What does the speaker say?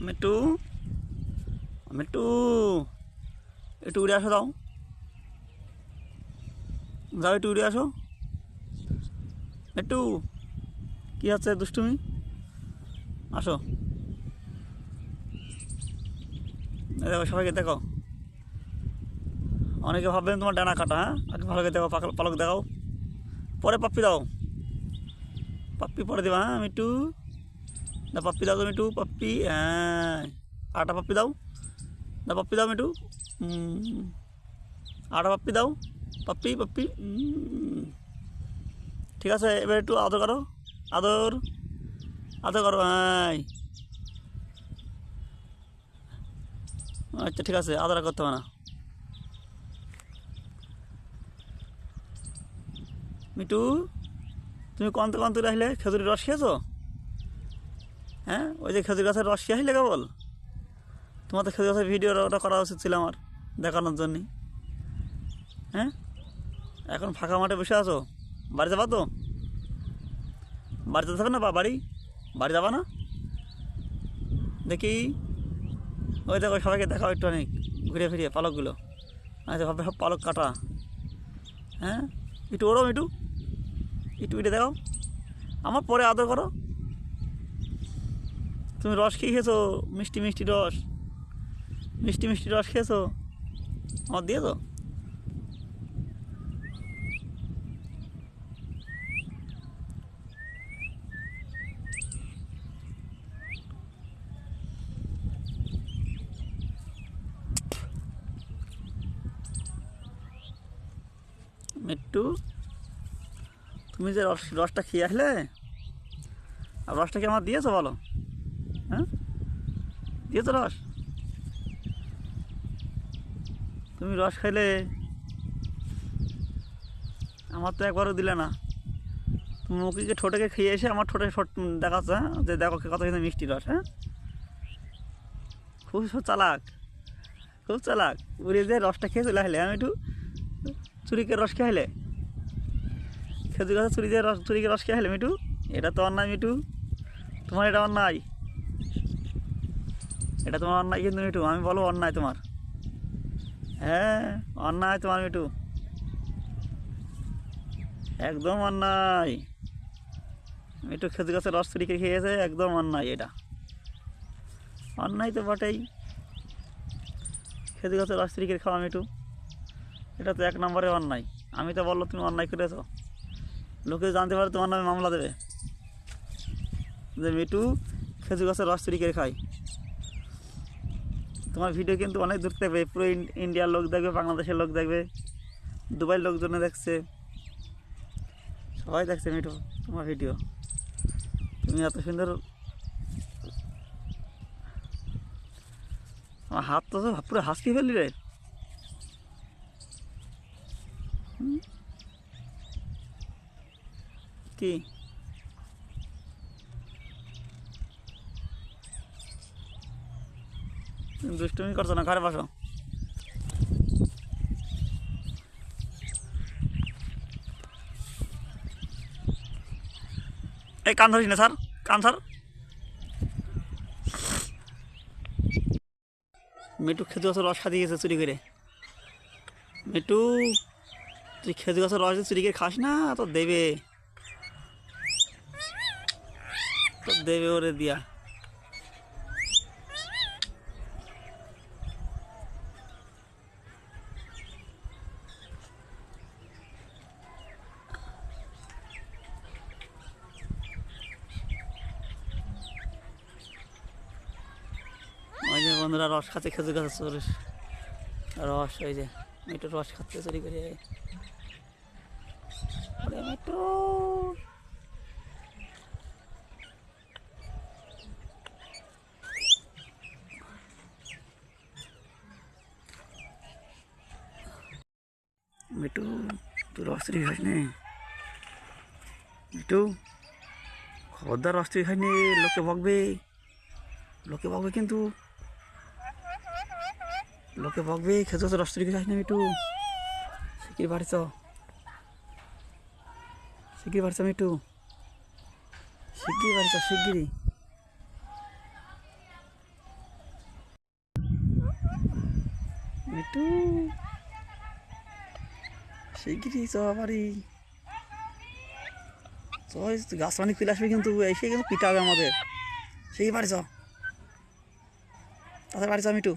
মিট্টু মিট্টু একটু উড়ে আসো দাও। যাও, একটু উড়ে আসো। একটু, কি হচ্ছে দুষ্টুমি? আসো। দেখো, সবাইকে দেখো। অনেকে ভাববেন তোমার ডানা কাটা হ্যাঁ? আগে ভালো করে দেখো পালক দেখাও। পরে পাপ্পি দাও। পাপ্পি পরে দেবা হ্যাঁ? মিট্টু না, পাপ্পি দাও তো মিটু পাপ্পি হ্যাঁ। আটা পাপ্পি দাও। না, পাপ্পি দাও হুম। আটা পাপ্পি দাও। পাপ্পি পাপ্পি ঠিক আছে, এবার একটু আদর করো। আদর আদর করো হ্যাঁ আচ্ছা ঠিক আছে, আদর করতে হবে না। মিটু তুমি কন্ত কন্ত আসলে খেজুরের রস খেয়েছো? হ্যাঁ? ওই যে খেজুর গাছের রস খেয়ে কেবল? তোমার তো খেজুর গাছের ভিডিও ওটা করা উচিত ছিল আমার, দেখানোর জন্যে হ্যাঁ? এখন ফাঁকা মাঠে বসে আছো? বাড়ি যাবা তো? বাড়িতে যাবে না বা বাড়ি? বাড়ি যাবা না? দেখি। ওই দেখো, সবাইকে দেখাও একটু অনেক ঘুরে ফিরিয়ে পালকগুলো। আচ্ছা ভাবে সব পালক কাটা। হ্যাঁ? একটু ওরম একটু একটু এটা দেখাও। আমার পরে আদর করো। তুমি রস খেয়ে খেয়েছো? মিষ্টি মিষ্টি রস। মিষ্টি মিষ্টি রস খেয়েছো? আমার দিয়েছ মিট্টু, তুমি যে রস, রসটা খেয়ে আসলে? আর রসটা কি আমার দিয়েছ বলো? হ্যাঁ? দিয়েছ রস। তুমি রস খাইলে আমার তো একবারও দিলে না। তুমি মুখিকে ঠোঁটকে খেয়ে এসে আমার ঠোঁটে দেখাচ্ছ হ্যাঁ? যে দেখো কত কিন্তু মিষ্টি রস হ্যাঁ? খুব চালাক খুব চালাক। উড়ে যে রসটা খেয়ে চলে আসলে। আমি একটু চুরিকে রস খেয়ে খেজুর গাছে চুরি দিয়ে রস চুরিকে রস খেয়ে মিটু এটা তো অন্যায় মিটু তোমার এটা অন্যায়। এটা তোমার অন্যায়, কিন্তু মিটু আমি বলব অন্যায় তোমার। হ্যাঁ অন্যায় তোমার মিটু একদম অন্যায়। মিটু খেজুর গাছের রস চুরিকে খেয়েছে একদম অন্যায় এটা। অন্যায় তো বটেই। খেজুর গাছের রস চুরিকে খাওয়া মিটু এটা তো এক নম্বরে অন্যায়। আমি তো বলল তুমি অন্যায় করেছ। লোকে জানতে পারে তোমার নামে মামলা দেবে। যে মিটু খেজুর গাছের রস চুরি খায়। তোমার ভিডিও কিন্তু অনেক দূর দেখবে পুরো ইন- ইন্ডিয়ার লোক দেখবে, বাংলাদেশের লোক দেখবে, দুবাইয়ের লোকজনে দেখছে। সবাই দেখছে মিটু তোমার ভিডিও তুমি এত সুন্দর আমার হাত তো পুরো হাসকি ফেললি রে? কি? দুষ্টুমি করছ না? ঘরে বসো। এই কান ধরিস না স্যার কান স্যার মিটু খেতে গাছের রস খাতে গেছে চুরি করে। মিটু, তুই খেতে গাছের রস চুরি করে খাস না, তো দেবে। তো দেবে ওরে দিয়া ওই যে বন্ধুরা রস খাচ্ছে, খেজুর গাছের চুরি রস ওই যে মিটু রস খাচ্ছে, চুরি করে। ওরে মিটু তুই রস চুরি খাস নি। মিটু খবরদার রস চুরি খাস নি লোকে বকবে। লোকে বকবে কিন্তু লোকে বকবে খেজুর তো রস তৈরি করে আমি একটু। সিকির বাড়ছ সিকির বাড়ছ আমি একটু। শিগগির বাড়িছ শিগগিরই। মিটু শিগগিরই চ বাড়ি। গাছ পানি পিলে আসবে কিন্তু এসে কিন্তু পিটাবে আমাদের। সেই বাড়ি চ। তাদের বাড়ি চ মিটু